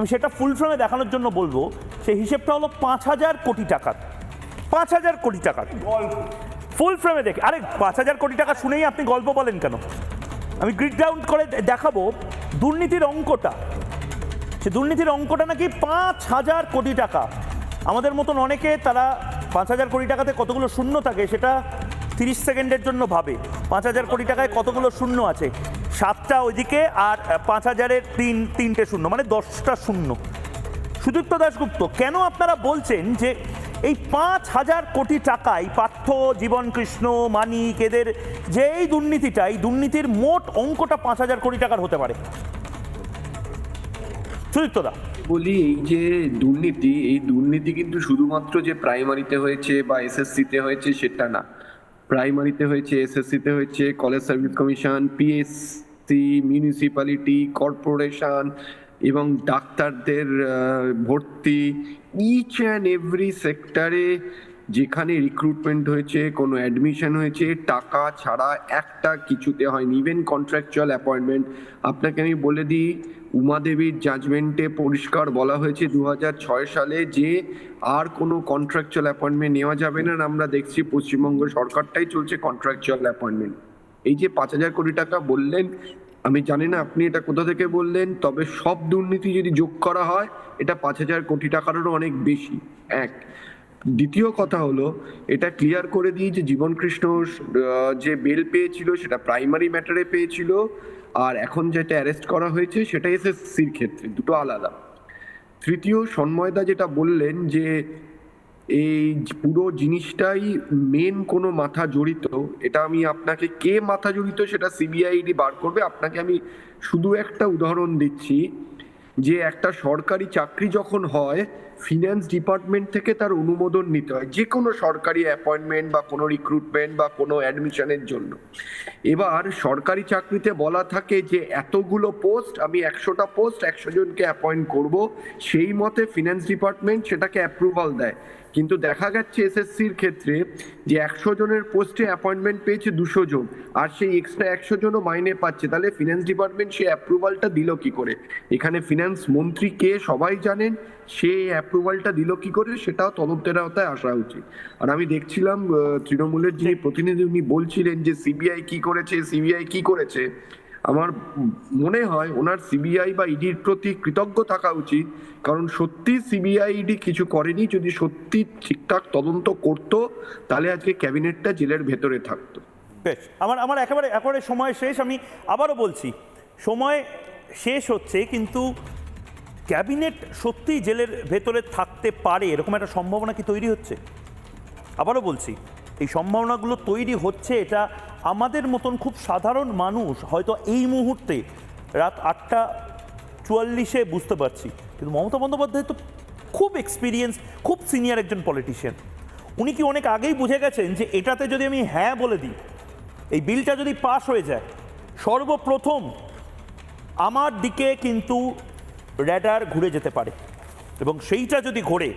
আমি সেটা ফুল ফ্রেমে দেখানোর জন্য বলব সেই হিসেবটা হলো পাঁচ হাজার কোটি টাকার। পাঁচ হাজার কোটি টাকার। ফুল ফ্রেমে দেখে আরে পাঁচ হাজার কোটি টাকা শুনেই আপনি গল্প বলেন কেন? আমি গ্রিড ডাউন করে দেখাবো দুর্নীতির অঙ্কটা। সে দুর্নীতির অঙ্কটা নাকি পাঁচ হাজার কোটি টাকা। আমাদের মতন অনেকে তারা পাঁচ হাজার কোটি টাকাতে কতগুলো শূন্য থাকে সেটা তিরিশ সেকেন্ডের জন্য ভাবে। পাঁচ হাজার কোটি টাকায় কতগুলো শূন্য আছে? সাতটা ওইদিকে আর পাঁচ হাজারের তিন, তিনটে শূন্য মানে দশটা শূন্য। সুদীপ্ত দাশগুপ্ত, কেন আপনারা বলছেন যে এই পাঁচ হাজার কোটি টাকায় পার্থ, জীবন কৃষ্ণ, মানিক, এদের যে এই দুর্নীতিটা, এই দুর্নীতির মোট অঙ্কটা পাঁচ হাজার কোটি টাকার হতে পারে? সুদীপ্ত দা। বলি, এই যে দুর্নীতি, এই দুর্নীতি কিন্তু শুধুমাত্র যে প্রাইমারিতে হয়েছে বা এসএসসিতে হয়েছে, সেটা না। প্রাইমারিতে হয়েছে, এসএসসিতে হয়েছে, college service commission PSC municipality corporation এবং ডাক্তারদের ভর্তি ইচ অ্যান্ড এভরি সেক্টরে যেখানে রিক্রুটমেন্ট হয়েছে, কোনো অ্যাডমিশন হয়েছে, টাকা ছাড়া একটা কিছুতে হয়নি। ইভেন কন্ট্রাকচুয়াল অ্যাপয়েন্টমেন্ট আপনাকে আমি বলে দিই, উমাদেবীর জাজমেন্টে পরিষ্কার বলা হয়েছে দু সালে যে আর কোনো কন্ট্রাকচুয়াল অ্যাপয়েন্টমেন্ট নেওয়া যাবে না। আমরা দেখছি পশ্চিমবঙ্গ সরকারটাই চলছে কন্ট্রাকচুয়াল অ্যাপয়েন্টমেন্ট এই যে পাঁচ হাজার কোটি টাকা বললেন আমি জানি না, আপনি এটা কোথা থেকে বললেন, তবে সব দুর্নীতি যদি যোগ করা হয়, এটা পাঁচ হাজার কোটি টাকারও অনেক বেশি। এক। দ্বিতীয় কথা হলো, এটা ক্লিয়ার করে দিই যে জীবন কৃষ্ণ যে বেল পেয়েছিল, সেটা প্রাইমারি ম্যাটারে পেয়েছিল, আর এখন যেটা অ্যারেস্ট করা হয়েছে সেটা এসএসসির ক্ষেত্রে, দুটো আলাদা। তৃতীয়, সন্ময়দা যেটা বললেন যে এই পুরো জিনিসটাই মেন কোনো মাথা জড়িত। এটা আমি আপনাকে কে মাথা জড়িত সেটা সিবিআইডি বার করবে। আপনাকে আমি শুধু একটা উদাহরণ দিচ্ছি যে একটা সরকারি চাকরি যখন হয় ফিনান্স ডিপার্টমেন্ট থেকে তার অনুমোদন নিতে হয়, যে কোনো সরকারি অ্যাপয়েন্টমেন্ট বা কোনো রিক্রুটমেন্ট বা কোনো অ্যাডমিশনের জন্য। এবার সরকারি চাকরিতে বলা থাকে যে, এতগুলো পোস্ট আমি একশোটা পোস্ট একশো জনকে অ্যাপয়েন্ট করব। সেই মতে ফিনান্স ডিপার্টমেন্ট সেটাকে অ্যাপ্রুভাল দেয়। কিন্তু দেখা যাচ্ছে এসএসসির ক্ষেত্রে যে, একশো জনের পোস্টে অ্যাপয়েন্টমেন্ট পেয়েছে দুশো জন, আর সেই এক্সট্রা একশো জনও মাইনে পাচ্ছে। তাহলে ফিনান্স ডিপার্টমেন্ট সেই অ্যাপ্রুভালটা দিল কি করে? এখানে ফিনান্স মন্ত্রী কে সবাই জানেন সে অ্যাপ্রুভালটা দিল কি করে সেটাও তদন্তের আওতায় আসা উচিত। আর আমি দেখছিলাম তৃণমূলের যিনি প্রতিনিধি উনি বলছিলেন যে সিবিআই কি করেছে সিবিআই কি করেছে। আমার মনে হয় ওনার সিবিআই বা ইডির প্রতি কৃতজ্ঞ থাকা উচিত কারণ সত্যি সিবিআই ইডি কিছু করেনি যদি সত্যি ঠিকঠাক তদন্ত করতো তাহলে আজকে ক্যাবিনেটটা জেলের ভেতরে থাকতো। বেশ আমার আমার একেবারে একেবারে সময় শেষ আমি আবারও বলছি। সময় শেষ হচ্ছে কিন্তু ক্যাবিনেট সত্যি জেলের ভেতরে থাকতে পারে? এরকম একটা সম্ভাবনা কি তৈরি হচ্ছে? আবারও বলছি, এই সম্ভাবনাগুলো তৈরি হচ্ছে, এটা আমাদের মতন খুব সাধারণ মানুষ হয়তো এই মুহূর্তে রাত আটটা চুয়াল্লিশে বুঝতে পারছি। কিন্তু মমতা বন্দ্যোপাধ্যায় তো খুব এক্সপিরিয়েন্স খুব সিনিয়র একজন পলিটিশিয়ান উনি কি অনেক আগেই বুঝে গেছেন যে এটাতে যদি আমি হ্যাঁ বলে দিই, এই বিলটা যদি পাশ হয়ে যায়, সর্বপ্রথম আমার দিকে কিন্তু র্যাডার ঘুরে যেতে পারে। এবং সেইটা যদি ঘোরে,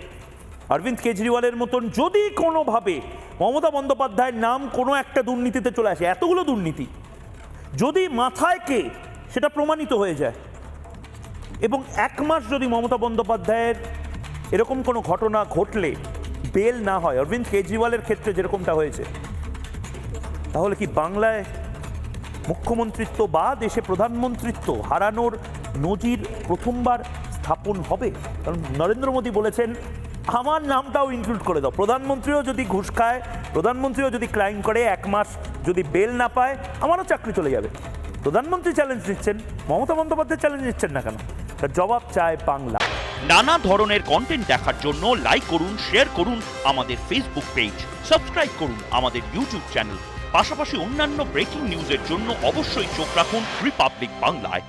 অরবিন্দ কেজরিওয়ালের মতন যদি কোনোভাবে মমতা বন্দ্যোপাধ্যায়ের নাম কোনো একটা দুর্নীতিতে চলে আসে, এতগুলো দুর্নীতি, যদি মাথায় কে, সেটা প্রমাণিত হয়ে যায়। এবং এক মাস যদি মমতা বন্দ্যোপাধ্যায়ের এরকম কোনো ঘটনা ঘটলে, বেল না হয়, অরবিন্দ কেজরিওয়ালের ক্ষেত্রে যেরকমটা হয়েছে, তাহলে কি বাংলায় মুখ্যমন্ত্রিত্ব বা দেশে প্রধানমন্ত্রিত্ব হারানোর নজির প্রথমবার স্থাপন হবে। কারণ নরেন্দ্র মোদী বলেছেন, আমার নামটাও ইনক্লুড করে দাও। প্রধানমন্ত্রীও যদি ঘুষ খায়, প্রধানমন্ত্রীও যদি ক্রাইম করে, এক মাস যদি বেল না পায়, আমারও চাকরি চলে যাবে। প্রধানমন্ত্রী চ্যালেঞ্জ নিচ্ছেন, মমতা বন্দ্যোপাধ্যায় চ্যালেঞ্জ নিচ্ছেন না কেন? তার জবাব চায় বাংলা। নানা ধরনের কন্টেন্ট দেখার জন্য লাইক করুন শেয়ার করুন আমাদের ফেসবুক পেজ সাবস্ক্রাইব করুন আমাদের ইউটিউব চ্যানেল পাশাপাশি অন্যান্য ব্রেকিং নিউজের জন্য অবশ্যই চোখ রাখুন রিপাবলিক বাংলায়